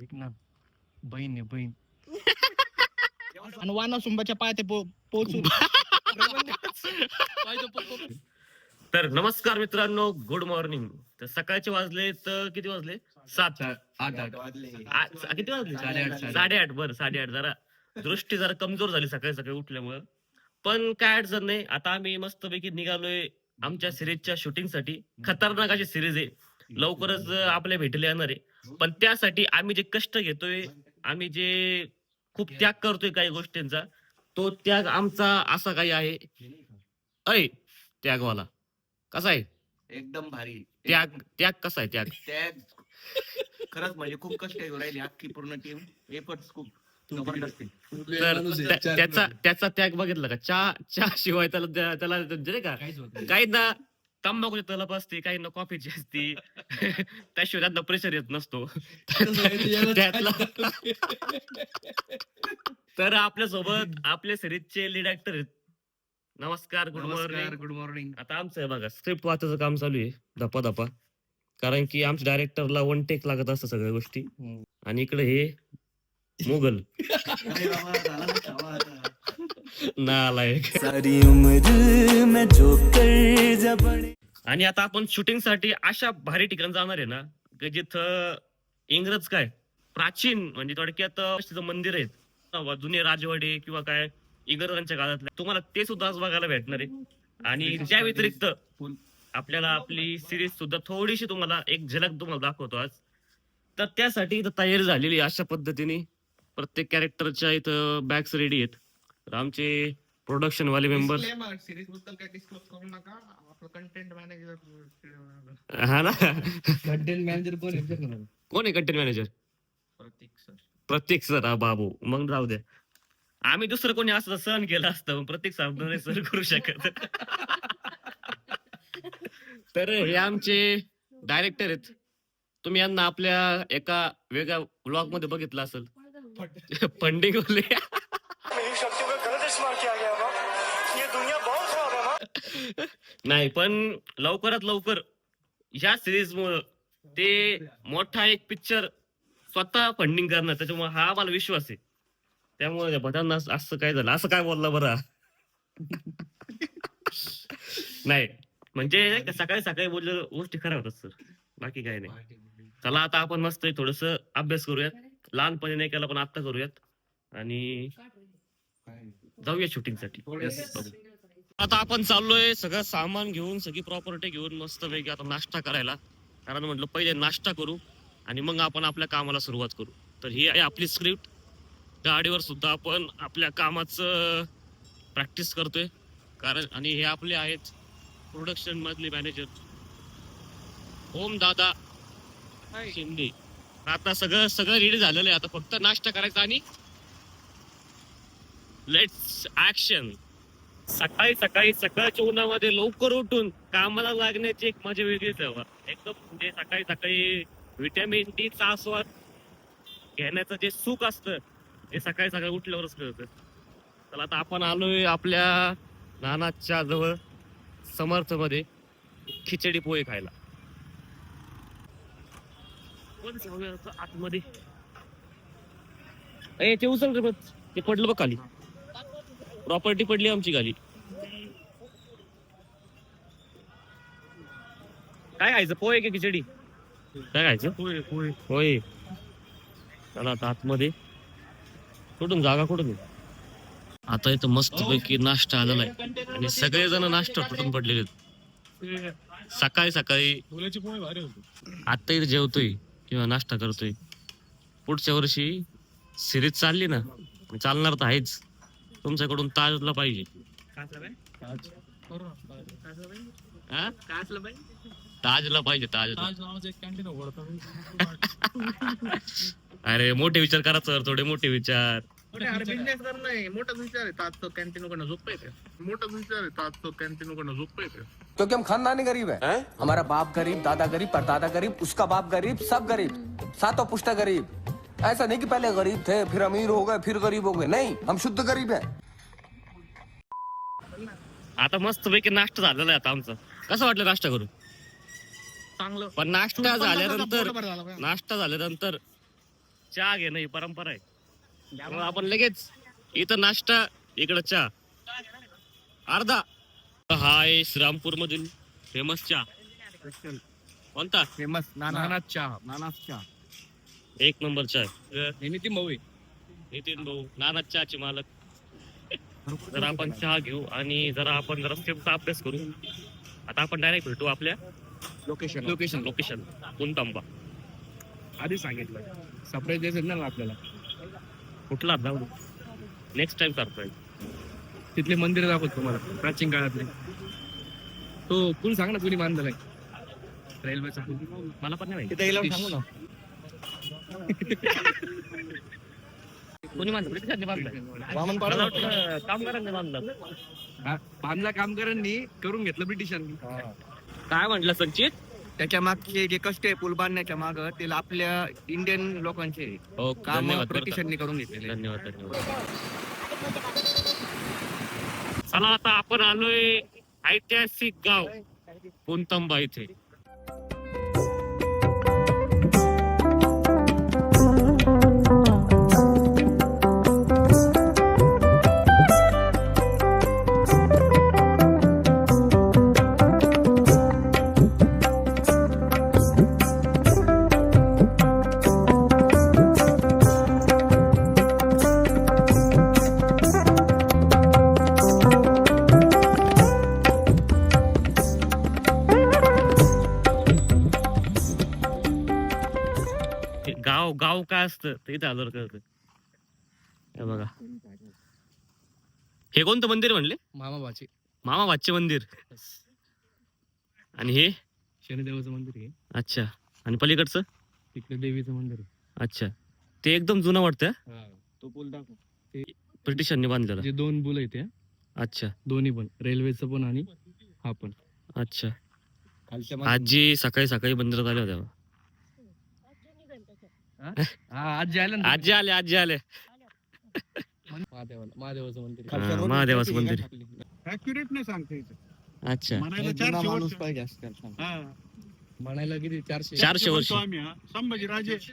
ऐक ना बहीण आहे बहीण. आणि वाना सुंबाच्या पाय पोहोचून. तर नमस्कार मित्रांनो गुड मॉर्निंग तर सकाळचे वाजले तर किती वाजले? सात आठ आठ. आ- स- किती वाजले? साडेआठ, साडेआठ. साडेआठ बरं साडेआठ. जरा दृष्टी जरा कमजोर झाली सकाळी सकाळी उठल्यामुळं. पण काय अडचण नाही आता आम्ही मस्तपैकी निघालोय आमच्या सिरीजच्या शूटिंगसाठी खतरनाक अशी सिरीज आहे. लवकरच आपल्या भेटीला येणार आहे. पण त्यासाठी आम्ही जे कष्ट घेतोय आम्ही जे खूप त्याग करतोय काही गोष्टींचा तो त्याग आमचा असा काही आहे. ऐ त्यागवाला. कसा आहे? एकदम भारी. त्याग त्याग कसा आहे त्याग? त्याग. खरंच म्हणजे खूप कष्ट घेऊन राहिली अख्खी पूर्ण टीम एफर्ट्स खूप. तर त्याचा त्याचा त्याग बघितला का? चहा चहा शिवाय त्याला त्या- त्याला म्हणजे नाही का. काही ना तंबाखूची तलप असते काही ना कॉफीची असते. त्याशिवाय त्यांना प्रेशर येत नसतो. त्यातला तर आपल्यासोबत आपल्या सिरीजचे लीड ऍक्टर आहेत. नमस्कार गुड नमस्कार मॉर्निंग गुड मॉर्निंग आता आमचं आहे बघा स्क्रिप्ट वाचायचं काम चालू आहे. धपा धपा कारण की आमच्या डायरेक्टरला वन टेक लागत असतं सगळ्या गोष्टी. आणि इकडे हे आता. नालायक. सारी उम्र मैं जो कर जबड़े आणि आता आपण शूटिंगसाठी अशा भारी ठिकाणी जाणार आहे ना की जिथं इंग्रज काय प्राचीन म्हणजे थोडक्यात तिथं मंदिर आहेत. जुने राजवाडे किंवा काय इंग्रजांच्या काळातले. तुम्हाला ते सुद्धा आज बघायला भेटणार आहे. आणि त्या व्यतिरिक्त आपल्याला आपली सिरीज सुद्धा थोडीशी तुम्हाला एक झलक तुम्हाला दाखवतो आज. तर त्यासाठी इथं तयारी झालेली अशा पद्धतीने. प्रत्येक कॅरेक्टरच्या इथं बॅग्स रेडी आहेत. तर आमचे प्रोडक्शन वाले मेंबर सिरीजबद्दल काय डिस्क्लोज करू नका. आपलं कंटेंट मॅनेजर हा ना? कंटेंट मॅनेजर आहे? कोण आहे कंटेंट मॅनेजर प्रतीक सर. प्रत्येक सर हा बाबू. मग जाऊ द्या. आम्ही दुसरं कोणी असं सहन केलं असतं पण प्रत्येक सर सर करू शकत. तर हे आमचे डायरेक्टर आहेत. तुम्ही यांना आपल्या एका वेगळ्या ब्लॉगमध्ये बघितलं असेल. फंडिंग वाले नाही पण लवकरात लवकर या सिरीज मुळे ते मोठा एक पिक्चर स्वतः फंडिंग करणार त्याच्यामुळे हा मला विश्वास आहे. त्यामुळे त्या भटांना असं- काय झालं? असं काय बोलला बरं? नाही म्हणजे सकाळी सकाळी बोललेलं गोष्टी खऱ्या होतात सर. बाकी काय नाही. चला आता आपण मस्त थोडस अभ्यास करूयात. लहानपणी नाही केला पण आता करूयात. आणि जाऊया शूटिंगसाठी आता आपण चाललोय सगळं सामान घेऊन सगळी प्रॉपर्टी घेऊन मस्त पैकी आता नाश्ता करायला. कारण म्हटलं पहिले नाश्ता करू आणि मग आपण आपल्या कामाला सुरुवात करू. तर ही आहे आपली स्क्रिप्ट गाडीवर सुद्धा आपण आपल्या कामाचं प्रॅक्टिस करतोय. कारण आणि हे आपले आहेत प्रोडक्शन मधले मॅनेजर ओम दादा शिंदे. आता सगळं सगळं रेडी झालेलं आहे. आता फक्त नाश्ता करायचा आणि लेट्स ऍक्शन सकाळी सकाळी सकाळच्या उन्हामध्ये लवकर उठून कामाला लागण्याची एक मजा वेगळीच आहे एकदम म्हणजे सकाळी सकाळी व्हिटॅमिन डी चा आस्वाद घेण्याचं जे सुख असतं ते सकाळी सकाळी उठल्यावरच कळतं. तर आता आपण आलोय आपल्या नानाच्या जवळ समर्थमध्ये खिचडी पोहे खायला. कोण आतमध्ये. ए ते उचल रे बघ. ते पडलं बघ खाली. प्रॉपर्टी पडली आमची खाली. काय खायचं? पोहे की खिचडी? काय खायचं? पोहे पोहे. होय चला आता आतमध्ये. कुठून? जागा कुठून? आता इथं मस्त पैकी नाश्ता आलेला आहे. आणि सगळेजण नाश्ता तुटून पडलेले आहेत. सकाळी सकाळी आता इथे जेवतोय. किंवा नाश्ता करतोय. पुढच्या वर्षी सिरीज चालली ना चालणार तर आहेच. तुमच्याकडून ताजला पाहिजे. ताजला पाहिजे ताजला. अरे मोठे विचार करा सर थोडे मोठे विचार. बिझनेस करणं आहे. मोठा विचार आहे. ताजचं कॅन्टीन उघडणं झोप येते मोठा विचार आहे. ताजचं कॅन्टीन उघडणं झोप येते क्योंकि हम खानदानी गरीब है? हमारा बाप गरीब दादा गरीब परदादा गरीब उसका बाप गरीब सब गरीब। सातों पुश्ता गरीब। ऐसा नहीं कि पहले गरीब थे फिर अमीर हो गए फिर गरीब हो गए। नहीं हम शुद्ध गरीब हैं। आता मस्त पैकी नाश्ता झालेला आहे आता आमचा. कसं वाटलं नाश्ता करून? चांगलं. पण नाश्ता झाल्यानंतर. नाश्ता झाल्यानंतर चहा घेणं ही परंपरा आहे. त्यामुळे आपण लगेच इथं नाश्ता इकडं चहा. अर्धा. हा आहे श्रीरामपूर मधील फेमस चहा. कोणता? फेमस नाना चहा. नाना चहा. एक नंबर चहा नितीन भाऊ. नितीन भाऊ नाना चहाचे मालक. जरा आपण चहा घेऊ आणि जरा आपण जरा स्टेपचा अभ्यास करू. आता आपण डायरेक्ट भेटू आपल्या लोकेशन लोकेशन लोकेशन पुनतांबा आधी सांगितलं. सरप्राईज द्यायचं ना आपल्याला. कुठला? जाऊ नेक्स्ट टाइम सरप्राईज तिथले मंदिर दाखवतो तुम्हाला प्राचीन काळातले. तो पूल सांग ना कुणी बांधलेला आहे? रेल्वेचा. पूल मला पण नाही माहिती. सांगू ना. कोणी बांधलं? ब्रिटिशांनी बांधलं. मला वाटलं कामगारांनी बांधलं. बांधला कामगारांनी करून घेतलं ब्रिटिशांनी. काय म्हटलं संचित? त्याच्या मागचे जे कष्ट आहे पूल बांधण्याच्या माग ते आपल्या इंडियन लोकांचे. हो काम धन्यवाद बरं का. ब्रिटिशांनी करून घेतलेले धन्यवाद धन्यवाद चला आता आपण आलोय ऐतिहासिक गाव पुनतंबा इथे इथे कळतं हे बघा. हे कोणतं मंदिर म्हणले? मामा बाचे मामा मंदिर आणि हे? शनिदेवाचं मंदिर आहे अच्छा. आणि पलीकडचं? तिकडे देवीचं मंदिर आहे. अच्छा. ते एकदम जुनं वाटतं हा. तो पूल दाखव. ब्रिटिशांनी बांधलेलं. जे दोन बुल आहेत त्या अच्छा. दोन्ही पण. रेल्वेचं पण आणि हा पण. अच्छा. खालच्या आजी सकाळी सकाळी मंदिरात आल्या होत्या. आज जायला ना आजी आले आजी आले महादेवाला महादेवाचं मंदिर आहे. महादेवाचं मंदिर ऍक्युरेट नाही सांगता येत अच्छा म्हणायला जुना चारशे माणूस वर्ष पाहिजे असं सांग. हा. म्हणायला किती चारशे चारशे वर्ष म्हणतो आम्ही हा. संभाजीराजे? मामाचे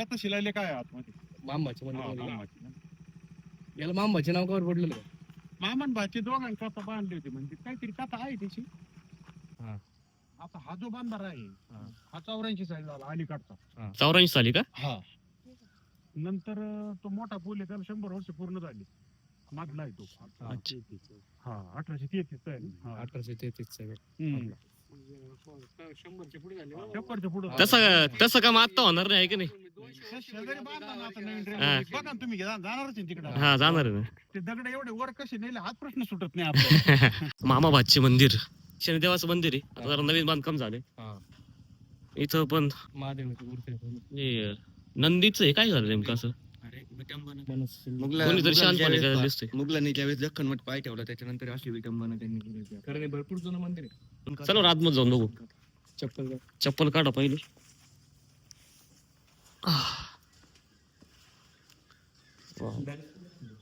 आता शिलालेख आहे आतमध्ये हा, मंदिर मामाचे. याला मामाचे नाव कावर पडलेलं आहे? मामन भाची दोघांनी कथा बांधली होती म्हणजे काहीतरी कथा आहे त्याची. आता हा जो बांधारा आहे हा. हा चौऱ्याऐंशी साली झाला अलीकडचा. चौऱ्याऐंशी साली का? हा. नंतर अं, तो मोठा पूल आहे त्याला शंभर वर्ष पूर्ण झाली. मधला आहे तो. अच्छा. हा अठराशे तेहतीस आहे? हा. अठराशे तेहतीस सगळं हम्म. शंभरच्या शंभरच्या पुढे तसं तसं काम आता होणार नाही आहे की नाही? शेजारी बांधला ना आता नवीन हा. रेल्वे. बघा ना तुम्ही जा- जाणारच आहे तिकडे. हा जाणार आहे ना. ते दगड एवढे वर कसे नेले हाच प्रश्न सुटत नाही आपल्याला. मामा भातचे मंदिर. शनिदेवाचं मंदिर आहे. आता जरा नवीन बांधकाम झाले हा. इथं पण महादेवाची मूर्ती आहे. हे नंदीचं आहे. काय झालं नेमकं असं? मुघला- कोणीतरी शांतपणे दिसतंय. मुघलांनी ज्यावेळेस दख्खन मठ पाय ठेवला त्याच्यानंतर अशी विटंबना त्यांनी केली होती. कारण हे भरपूर जुनं मंदिर आहे. चलो आतमध्ये जाऊन बघू. चप्पल घाल. चप्पल काढा पहिले.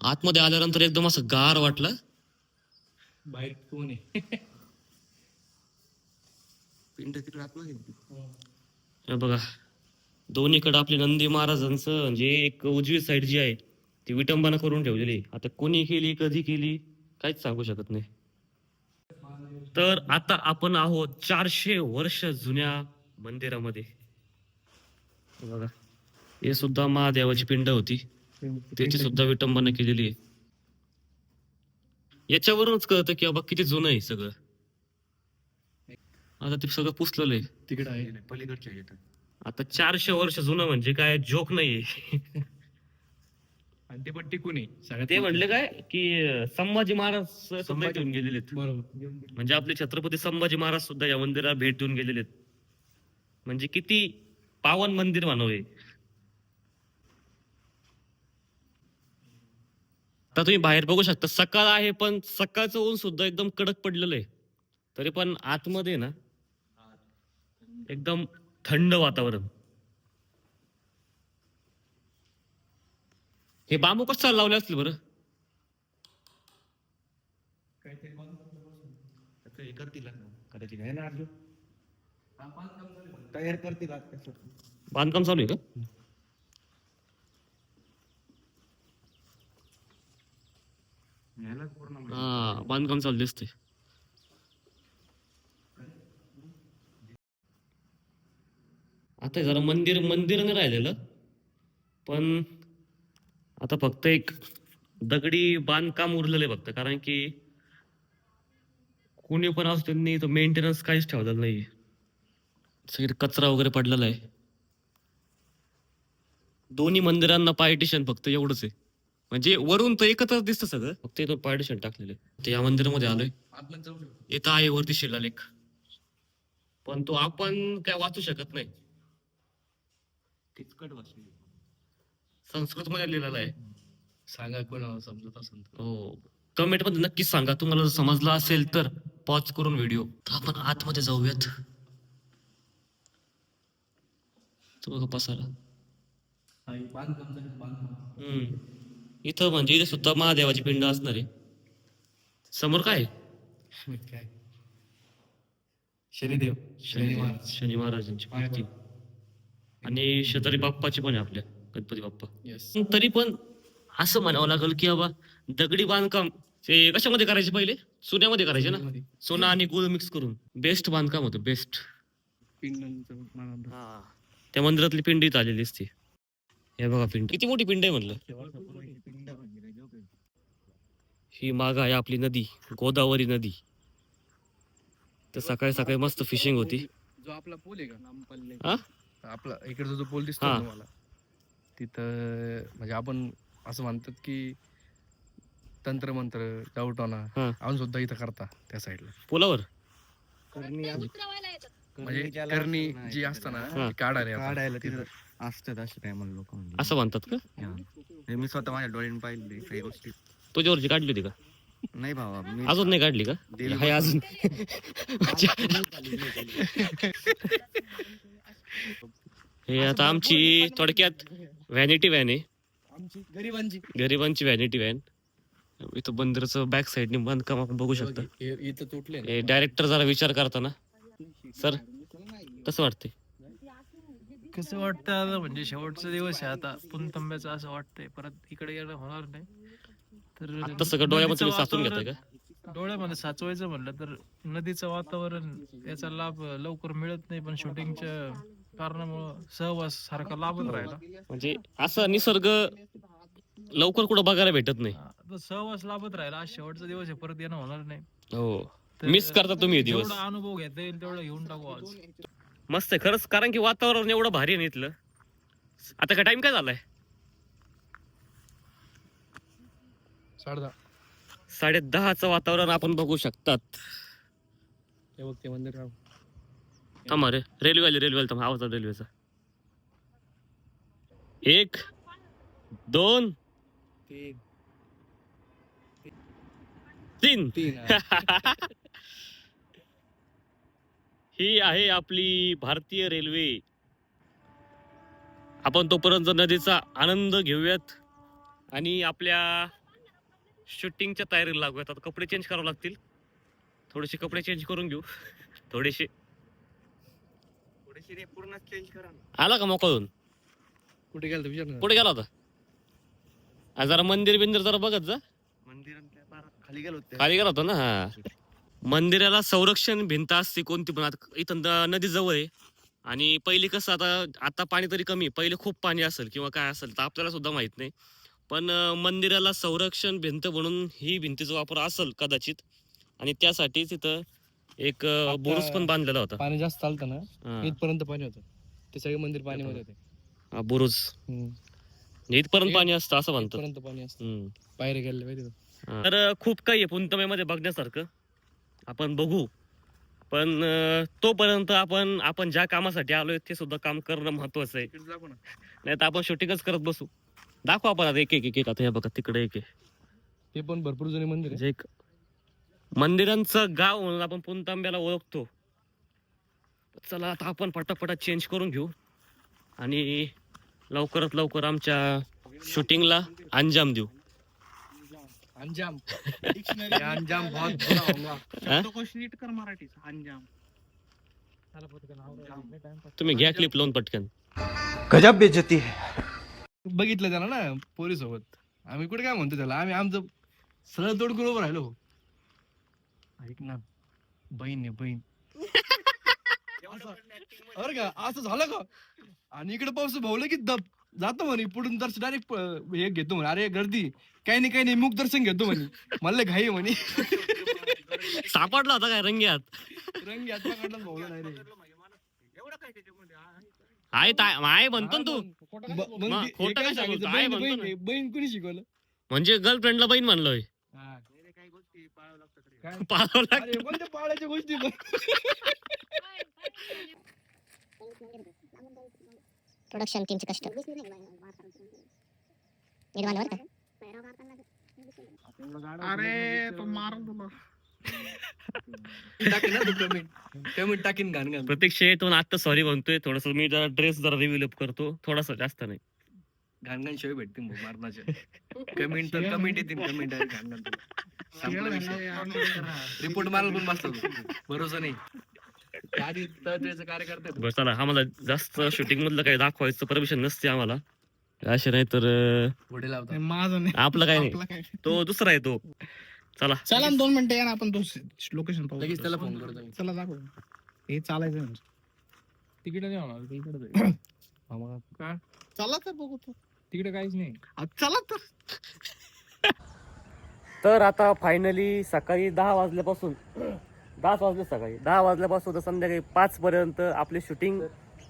आतमध्ये आल्यानंतर एकदम असं गार वाटलं. बाहेर कोण आहे? पिंड तिकडे आतमध्ये बघा दोन्हीकडे आपले नंदी महाराजांचं म्हणजे एक उजवी साईड जी आहे ती विटंबना करून ठेवलेली. आता कोणी केली कधी केली काहीच सांगू शकत नाही. तर आता आपण आहोत चारशे वर्ष जुन्या मंदिरामध्ये. बघा हे सुद्धा महादेवाची पिंड होती. त्याची सुद्धा विटंबना केलेली आहे. याच्यावरूनच कळतं की बाबा किती जुनं आहे सगळं. आता ते सगळं पुसलेलं आहे. तिकडे आहे. पलीकडच्या येतात आता चारशे वर्ष जुनं म्हणजे काय जोक नाहीये. आणि ते पण टिकून आहे. सगळ्यात ते. म्हणले काय की संभाजी महाराज सुद्धा संभाजी- इथून गेलेले आहेत. बरोबर. म्हणजे आपले छत्रपती संभाजी महाराज सुद्धा या मंदिराला भेट देऊन गेलेले आहेत म्हणजे किती पावन मंदिर मानव आहे. आता तुम्ही बाहेर बघू शकता सकाळ आहे पण सकाळचं ऊन सुद्धा एकदम कडक पडलेलं आहे. तरी पण आतमध्ये ना एकदम थंड वातावरण. हे बांबू कशाला लावले असतील बरं? हे कसं. बांधकाम चालू आहे का? हा बांधकाम चालू दिसते आता जरा मंदिर मंदिर नाही राहिलेलं. पण आता फक्त एक दगडी बांधकाम उरलेलं आहे फक्त कारण की कोणी पण असो त्यांनी तो मेंटेनन्स काहीच ठेवलेलं नाही सगळी कचरा वगैरे पडलेला आहे. दोन्ही मंदिरांना पार्टिशन फक्त एवढंच आहे. म्हणजे वरून तर एकत्रच दिसतं सगळं. फक्त इथं पार्टिशन टाकलेलं आहे. ते या मंदिरामध्ये आलोय. आतमध्ये इथं आहे वरती शिलालेख. पण तो आपण काय वाचू शकत नाही. किचकट भाषा संस्कृत मध्ये लिहिलेला आहे. सांगा कोणाला समजत असेल तर. हो. कमेंटमध्ये नक्कीच सांगा. तुम्हाला जर समजलं असेल तर पॉज करून व्हिडिओ तर आपण आतमध्ये जाऊयात. तो बघा पसारा. बांधकाम झालं, बांधकाम. हम्म. इथं म्हणजे इथे सुद्धा महादेवाची पिंड असणार आहे. समोर काय? आहे? काय? शनिदेव शनी शनी महाराजांची मूर्ती. आणि शतारी बाप्पाची पण आहे आपल्या गणपती बाप्पा. येस पण तरी पण असं म्हणावं लागेल की बाबा दगडी बांधकाम ते कशामध्ये करायचे पहिले? सोन्यामध्ये करायचे ना? सोना आणि गुळ मिक्स करून. बेस्ट बांधकाम होतं बेस्ट त्या मंदिरातली पिंड इथं आलेली असते. हे बघा पिंड. किती मोठी पिंड आहे म्हणलं? ही माग आहे आपली नदी गोदावरी नदी. तर सकाळी सकाळी मस्त फिशिंग होती. जो आपला पूल आहे का? हा? आपला इकडचा जो पूल दिसतो. ना तुम्हाला तिथं म्हणजे आपण असं म्हणतात की तंत्र मंत्र डावटोना हा. आपण सुद्धा इथं करता त्या साईडला पुलावर? म्हणजे करणी जी असतं हा. ना ती काढायला येतात. काढायला तिथं असतात असे काय म्हणून लोक असं म्हणतात का? मी स्वतः माझ्या डोळ्याने पाहिले काही गोष्टी. तुझ्यावरची काढली होती का? नाही भावा मी अजून नाही काढली का? देवी हाय अजून. अच्छा. हे आता आमची थोडक्यात व्हॅनिटी व्हॅन आहे. आमची गरिबांची. गरिबांची व्हॅनिटी व्हॅन इथं बंदरचं बॅक साईडने बांधकाम आपण बघू शकता. हे- इथं तुटले हे डायरेक्टर जरा विचार करताना. सर कसं वाटते कसं वाटतं आता? म्हणजे शेवटचा दिवस आहे आता. पुनतंब्याचं असं वाटतंय. परत इकडे येणं होणार नाही. तर आता सगळं डोळ्यामध्ये साचून घेताय का? डोळ्यामध्ये साचवायचं म्हणलं तर नदीचं वातावरण याचा लाभ लवकर मिळत नाही पण शूटिंगच्या कारणामुळं सहवास सारखा लाभत राहिला. म्हणजे असं निसर्ग लवकर कुठं बघायला भेटत नाही. सहवास लाभत राहिला. आज शेवटचा दिवस आहे परत येणं होणार नाही. हो. तर मिस करता तुम्ही हे दिवस. जेवढा अनुभव घेता येईल तेवढा घेऊन टाकू आज. मस्त आहे खरंच. कारण की वातावरण एवढं भारी आहे ना इथलं. आता काय टाइम काय झालाय? साडे दहा. साडे दहाचं वातावरण आपण बघू शकतात. हे बघ ते मंदिर राव. थांबा रे. रेल्वे आली रेल्वे आली थांबा. आवाज रेल्वेचा. एक दोन तीन. तीन. तीन. हा. ही आहे आपली भारतीय रेल्वे. आपण तोपर्यंत नदीचा आनंद घेऊयात आणि आपल्या शूटिंगच्या तयारीला लागूयात. आता कपडे चेंज करावे लागतील. थोडेसे कपडे चेंज करून घेऊ. थोडेसे. थोडेसे पूर्ण चेंज करा ना. आला का मोकळून? कुठे गेलं विचार ना. कुठे गेला होता? आ, जरा मंदिर बिंदिर जरा बघत जा. मंदिरात फार खाली गेलो होते. खाली गेला होता ना हा. मंदिराला संरक्षण भिंत असते कोणती पण आता इथं नदी जवळ आहे. आणि पहिली कसं आता आता पाणी तरी कमी आहे. पहिले खूप पाणी असेल किंवा काय असेल तर आपल्याला सुद्धा माहीत नाही. पण अं, मंदिराला संरक्षण भिंत म्हणून ही भिंतीचा वापर असेल कदाचित. आणि त्यासाठी तिथं एक बुरुज पण बांधलेला होता. पाणी जास्त चालतं ना. इथपर्यंत पाणी होतं. ते सगळे मंदिर पाणीमध्ये होते. हा, बुरुज. म्हणजे इथपर्यंत पाणी असतं असं म्हणतात. इथपर्यंत पाणी असतं. हम्म. बाहेर गेले? तर खूप काही आहे पुंतमेमध्ये बघण्यासारखं. आपण बघू. पण अं, तोपर्यंत आपण आपण ज्या कामासाठी आलोय ते सुद्धा काम करणं महत्वाचं आहे. नाही तर आपण शूटिंगच करत बसू. दाखवा आपण आता एक एक एक एक. आता हे बघा तिकडे एक आहे. ते पण भरपूर जुने मंदिर आहे. म्हणजे एक मंदिरांचं गाव म्हणून आपण पुंतांब्याला ओळखतो. चला आता आपण पटापटा चेंज करून घेऊ. आणि लवकरात लवकर आमच्या शूटिंगला अंजाम देऊ. अंजाम. ये अंजाम बहुत बुरा होगा. शब्दकोश नीट कर अंजाम. तुम्ही घ्या क्लिप लावून पटकन. गजब बेइज्जती है. बघितलं त्याला ना पोरी सोबत आम्ही कुठे काय म्हणतो त्याला? आम्ही आमचं सरळ तोड करून उभं राहिलो. ऐक ना बहीण आहे बहीण. अरे का असं झालं का? आणि इकडे पाऊस भावलं की दब जातो म्हणे पुढून दर्शन डायरेक्ट हे घेतो म्हणे अरे गर्दी काही नाही काही नाही मुख दर्शन घेतो म्हणे. मला घाई म्हणे. सापडला होता काय रंग्यात? रंग यात पकडला भावलं नाही रे. आहे म्हणतो ना तू. खोटं काय काय सांगायचं? सांगतो? आहे बहीण- म्हणतो बहीण ना. आहे. बहीण कोणी शिकवलं? म्हणजे गर्लफ्रेंडला बहीण म्हणलोय. लागतं. कोणत्या पाळायच्या गोष्टी. प्रोडक्शन टीमचे कष्ट. निर्माण का? अरे तो मार तुला. टाकीन ना तू कमेंट कमेंट टाकीन घाण घाण. प्रत्यक्ष येतो आता सॉरी म्हणतोय. थोडस मी जरा ड्रेस जरा रिव्ह्यू करतो. थोडासा जास्त नाही. घाण घाण शिवाय भेटतील मारणाच्या कमेंट तर कमेंट येतील कमेंट आहे घाण घाण रिपोर्ट मारायला पण बसतो भरोसा नाही. बरं चला आम्हाला जास्त शूटिंग मधलं काही दाखवायचं परमिशन नसते आम्हाला. असे नाही तर माझं नाही. आपलं काय नाही. तो दुसरा आहे तो. चला. चला ना दोन मिनिटं या ना आपण तो लोकेशन पाहू. लगेच त्याला फोन करतो मी. चला दाखव. हे चालायचं म्हणजे. तिकडे नाही होणार चला तर बघू तो. तिकडे काहीच नाही. आ, चला तर. तर आता फायनली सकाळी दहा वाजल्यापासून दहा वाजले सकाळी. दहा वाजल्यापासून तर संध्याकाळी पाच पर्यंत आपली शूटिंग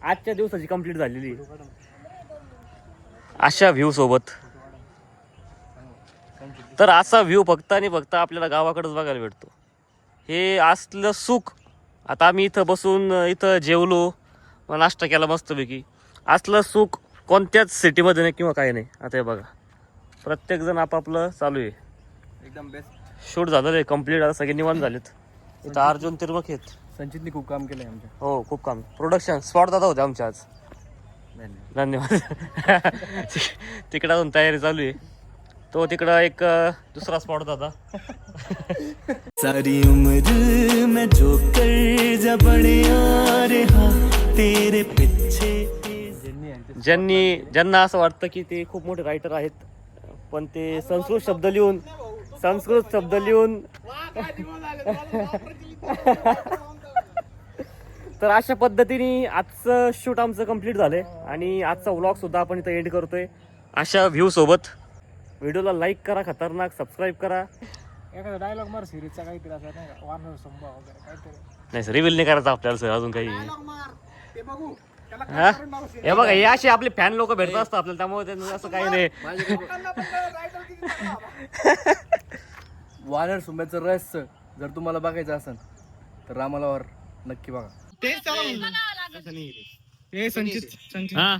आजच्या दिवसाची कंप्लीट झालेली. आहे. अशा व्ह्यू सोबत. तर असा व्ह्यू फक्त आणि फक्त आपल्याला गावाकडेच बघायला भेटतो. हे असलं सुख. आता आम्ही इथं बसून इथं जेवलो नाश्ता केला मस्तपैकी. असलं सुख कोणत्याच सिटीमध्ये नाही किंवा काही नाही. आता हे बघा. प्रत्येकजण आपापलं चालू आहे. एकदम बेस्ट शूट झालेलं आहे कंप्लीट आता सगळे निवांत झालेत. इथं अर्जुन तिरमक आहेत. संचितने खूप काम केलंय आमच्या. हो खूप काम. प्रोडक्शन स्पॉट दादा होते आमच्या आज. धन्यवाद. तिकडं अजून तयारी चालू आहे. तो तिकडं एक अं, दुसरा स्पॉट दादा. सारी उम्र मैं जो कर जा बड़े रहा तेरे पीछे ज्यांनी ज्यांना असं वाटतं की ते खूप मोठे रायटर आहेत पण ते संस्कृत शब्द लिहून संस्कृत शब्द लिहून तर अशा पद्धतीने आजचं शूट आमचं कंप्लीट झालंय आणि आजचा व्लॉग सुद्धा आपण इथं एंड करतोय. अशा व्ह्यू सोबत व्हिडिओला लाईक करा खतरनाक सबस्क्राईब करा. एखादा डायलॉग मार सिरीजचा काहीतरी असं नाही का? वानर संभा वगैरे काहीतरी. नाही सर रिव्हील नाही करायचं आपल्याला सर अजून काही. हा? हे बघा हे असे आपले फॅन लोक भेटत असतात आपल्याला त्यामुळे त्यांचं असं काही नाही. वानर सुंब्याचं रहस्य जर तुम्हाला बघायचं असेल तर रामालावर नक्की बघा. तेच त्याला. हे संचित संचित. हा?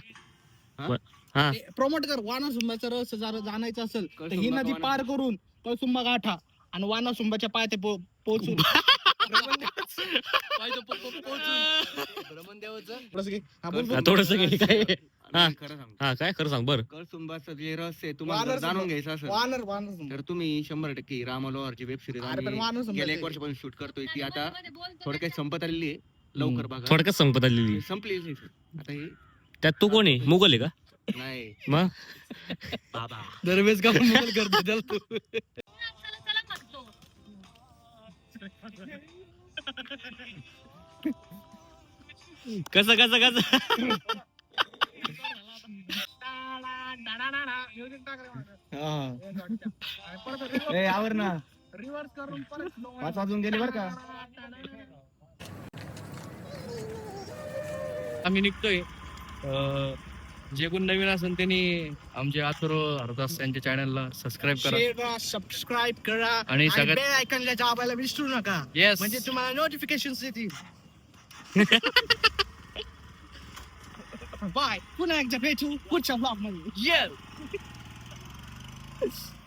हा? प्रमोट कर. वानासुंबाचं रस जर जाणायचं असेल तर ही नदी पार करून कळसुंबा गाठा आणि वानासुंबाच्या पायथे पो- पोहोचून थोडंसं. हा, काय? हा. हा काय खरं सांग बर. कळसुंबाचं जे रहस्य आहे तुम्हाला वानर जर जाणून. घ्यायचं असेल. वानर वानर तर तुम्ही शंभर टक्के रामालोहरची वेब सिरीज अरे पण वानर सुंबा गेल्या एक ते. वर्षापासून शूट करतोय ती आता थोडक्यात संपत आलेली आहे लवकर बघा. थोडक्यात संपत आलेली संपली आता ही त्यात तू कोण आहे? मुघल आहे का? नाही. मग? दरवेळेस का मोबाईल करतो त्याला तू. कसं कसं कसं? ए, आवर ना. पाच वाजून गेले बर का? आम्ही निघतोय. जे कोण नवीन असेल त्यांनी आमचे आथुरो हरदास यांच्या चॅनलला सबस्क्राईब करा. शेअर करा सबस्क्राईब करा आणि आणि सगळ्यात बेल आयकॉनला दाबायला विसरू नका. येस म्हणजे तुम्हाला नोटिफिकेशन येतील. बाय पुन्हा एकदा भेटू पुढच्या ब्लॉगमध्ये. Yes.